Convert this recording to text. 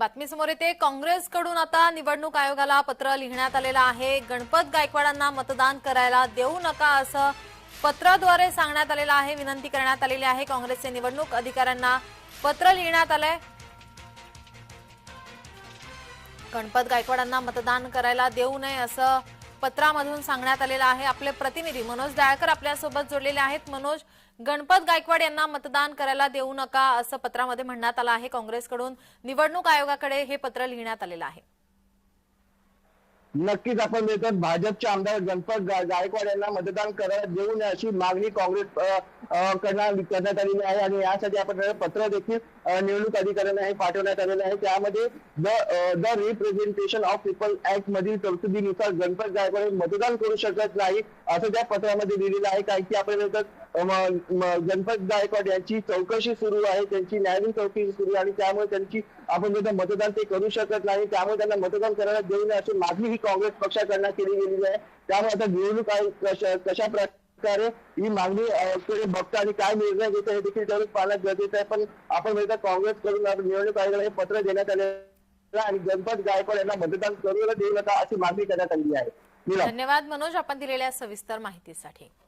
बातमीसमोर येते. काँग्रेसकडून आता निवडणूक आयोगाला पत्र लिहिण्यात आलेलं आहे. गणपत गायकवाडांना मतदान करायला देऊ नका असं पत्राद्वारे सांगण्यात आलेलं आहे. विनंती करण्यात आलेली आहे. काँग्रेसचे निवडणूक अधिकाऱ्यांना पत्र लिहिण्यात आलंय. गणपत गायकवाडांना मतदान करायला देऊ नये असं पत्रामधून सांगण्यात आलेलं आहे. आपले प्रतिनिधी मनोज डाळकर आपल्यासोबत जोडलेले आहेत. मनोज गणपत गायकवाड यांना मतदान करायला देऊ नका असं पत्रामध्ये म्हणण्यात आलं आहे. काँग्रेसकडून निवडणूक आयोगाकडे हे पत्र लिहिण्यात आलेलं आहे. नक्कीच आपण देतात भाजपचे आमदार गणपत गायकवाड यांना मतदान करायला देऊ नये अशी मागणी काँग्रेस करण्यात आलेली आहे. आणि यासाठी आपण पत्र देखील निवडणूक अधिकाऱ्यांना हे पाठवण्यात आलेलं आहे. त्यामध्ये the the representation of people act मधील तरतुदीनुसार गणपत गायकवाड मतदान करू शकत नाही असं त्या पत्रामध्ये लिहिलेलं आहे. कारण की आपण गणपत गायकवाड यांची चौकशी सुरू आहे त्यांची न्यायालयीन चौकशी सुरू आहे आणि त्यामुळे त्यांची आपण जर मतदान ते करू शकत नाही. त्यामुळे त्यांना मतदान करायला देऊ नये अशी मागणी ही काँग्रेस पक्षाकडनं केली गेलेली आहे. त्यामुळे आता निवडणूक आयोग कशा प्रकारे ही मागणी बघता बघतं आणि काय निर्णय घेतं हे देखील तेवढंच पाहणं गरजेचं आहे. पण आपण म्हणतो काँग्रेसकडून निवडणूक आयोगाला हे पत्र देण्यात आले आणि गणपत गायकवाड यांना मतदान करू देऊ नका अशी मागणी करण्यात आली आहे. धन्यवाद मनोज. आपण दिलेल्या सविस्तर माहितीसाठी.